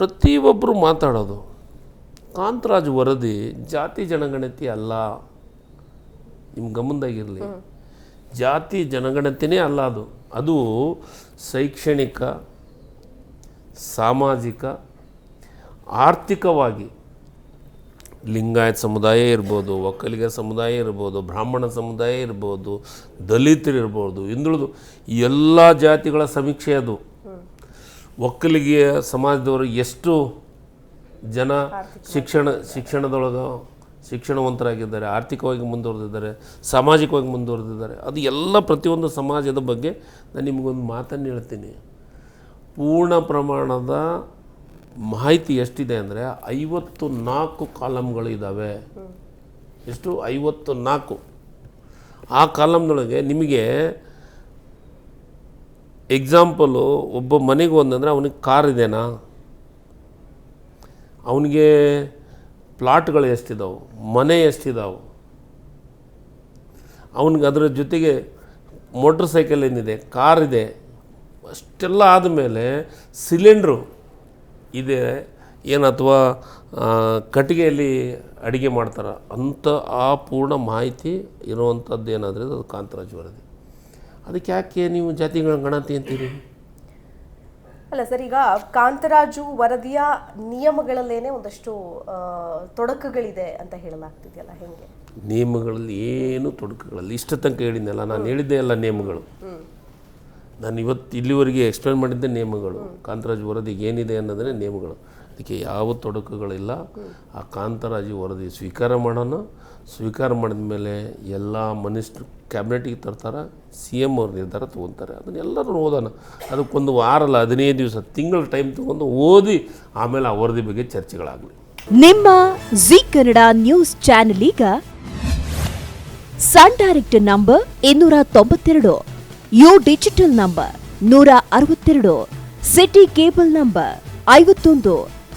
ಪ್ರತಿಯೊಬ್ಬರು ಮಾತಾಡೋದು. ಕಾಂತರಾಜ್ ವರದಿ ಜಾತಿ ಜನಗಣತಿ ಅಲ್ಲ. ನಿಮ್ಮ ಗಮನದಾಗಿರಲಿ. ಜಾತಿ ಜನಗಣತಿನೇ ಅಲ್ಲ ಅದು. ಅದು ಶೈಕ್ಷಣಿಕ ಸಾಮಾಜಿಕ ಆರ್ಥಿಕವಾಗಿ. ಲಿಂಗಾಯತ್ ಸಮುದಾಯ ಇರ್ಬೋದು ಒಕ್ಕಲಿಗ ಸಮುದಾಯ ಇರ್ಬೋದು ಬ್ರಾಹ್ಮಣ ಸಮುದಾಯ ಇರ್ಬೋದು ದಲಿತರು ಇರ್ಬೋದು ಹಿಂದುಳಿದು ಎಲ್ಲ ಜಾತಿಗಳ ಸಮೀಕ್ಷೆ ಅದು. ಒಕ್ಕಲಿಗೆಯ ಸಮಾಜದವರು ಎಷ್ಟು ಜನ ಶಿಕ್ಷಣ, ಶಿಕ್ಷಣದೊಳಗೆ ಶಿಕ್ಷಣವಂತರಾಗಿದ್ದಾರೆ, ಆರ್ಥಿಕವಾಗಿ ಮುಂದುವರೆದಿದ್ದಾರೆ, ಸಾಮಾಜಿಕವಾಗಿ ಮುಂದುವರೆದಿದ್ದಾರೆ, ಅದು ಎಲ್ಲ ಪ್ರತಿಯೊಂದು ಸಮಾಜದ ಬಗ್ಗೆ ನಾನು ನಿಮಗೊಂದು ಮಾತನ್ನು ಹೇಳ್ತೀನಿ. ಪೂರ್ಣ ಪ್ರಮಾಣದ ಮಾಹಿತಿ ಎಷ್ಟಿದೆ ಅಂದರೆ ಐವತ್ತು ನಾಲ್ಕು ಕಾಲಮ್ಗಳು ಇದ್ದಾವೆ ಎಷ್ಟು? ಐವತ್ತು ನಾಲ್ಕು. ಆ ಕಾಲಮ್ನೊಳಗೆ ನಿಮಗೆ ಎಕ್ಸಾಂಪಲು ಒಬ್ಬ ಮನೆಗೆ ಒಂದಂದರೆ ಅವನಿಗೆ ಕಾರ್ ಇದೆನಾ? ಅವನಿಗೆ ಪ್ಲಾಟ್ಗಳು ಎಷ್ಟಿದಾವೆ? ಮನೆ ಎಷ್ಟಿದಾವೆ? ಅವನಿಗೆ ಅದರ ಜೊತೆಗೆ ಮೋಟ್ರ್ ಸೈಕಲ್ ಏನಿದೆ? ಕಾರ್ ಇದೆ. ಅಷ್ಟೆಲ್ಲ ಆದಮೇಲೆ ಸಿಲಿಂಡ್ರು ಇದೆ. ಏನು ಅಥವಾ ಕಟ್ಟಿಗೆಯಲ್ಲಿ ಅಡುಗೆ ಮಾಡ್ತಾರೆ. ಅಂಥ ಆ ಪೂರ್ಣ ಮಾಹಿತಿ ಇರುವಂಥದ್ದು ಏನಾದರೆ ಅದು ಕಾಂತರಾಜ್ ವರದಿ. ಅದಕ್ಕೆ ಯಾಕೆ ನೀವು ಜಾತಿಗಳ ಗಣತಿ ಅಂತೀರಿ? ಅಲ್ಲ ಸರ್ ಈಗ ಕಾಂತರಾಜು ವರದಿಯ ನಿಯಮಗಳಲ್ಲೇನೆ ಒಂದಷ್ಟು ತೊಡಕುಗಳಿದೆ ಅಂತ ಹೇಳಲಾಗ್ತಿದೆಯಲ್ಲ ಹೆಂಗೆ? ನಿಯಮಗಳಲ್ಲಿ ಏನು ತೊಡಕುಗಳಲ್ಲಿ ಇಷ್ಟ ತನಕ ಹೇಳಿದ್ನಲ್ಲ ನಾನು ಹೇಳಿದ್ದೆ ಎಲ್ಲ ನಿಯಮಗಳು. ನಾನು ಇವತ್ತು ಇಲ್ಲಿವರೆಗೆ ಎಕ್ಸ್ಪ್ಲೇನ್ ಮಾಡಿದ್ದೆ ನಿಯಮಗಳು. ಕಾಂತರಾಜು ವರದಿಗೆ ಏನಿದೆ ಅನ್ನೋದನ್ನೇ ನಿಯಮಗಳು. ಅದಕ್ಕೆ ಯಾವ ತೊಡಕುಗಳಿಲ್ಲ. ಆ ಕಾಂತರಾಜಿ ವರದಿ ಸ್ವೀಕಾರ ಮಾಡೋಣ. ಸ್ವೀಕಾರ ಮಾಡಿದ ಮೇಲೆ ಎಲ್ಲ ಮನಿಸ್ಟ್ರ್ ಕ್ಯಾಬಿನೆಟಿಗೆ ತರ್ತಾರೆ, ಸಿ ಎಂ ಅವ್ರ ನಿರ್ಧಾರ ತೊಗೊತಾರೆ. ಅದನ್ನೆಲ್ಲರೂ ಓದೋಣ. ಅದಕ್ಕೊಂದು ವಾರ ಅಲ್ಲ, ಹದಿನೈದು ದಿವಸ, ತಿಂಗಳ ಟೈಮ್ ತೊಗೊಂಡು ಓದಿ ಆಮೇಲೆ ಆ ವರದಿ ಬಗ್ಗೆ ಚರ್ಚೆಗಳಾಗಲಿ. ನಿಮ್ಮ ಜಿ ಕನ್ನಡ ನ್ಯೂಸ್ ಚಾನೆಲ್ ಈಗ ಸನ್ ಡೈರೆಕ್ಟ್ ನಂಬರ್ ಇನ್ನೂರ ತೊಂಬತ್ತೆರಡು, ಯು ಡಿಜಿಟಲ್ ನಂಬರ್ ನೂರ ಅರವತ್ತೆರಡು, ಸಿಟಿ ಕೇಬಲ್ ನಂಬರ್ ಐವತ್ತೊಂದು.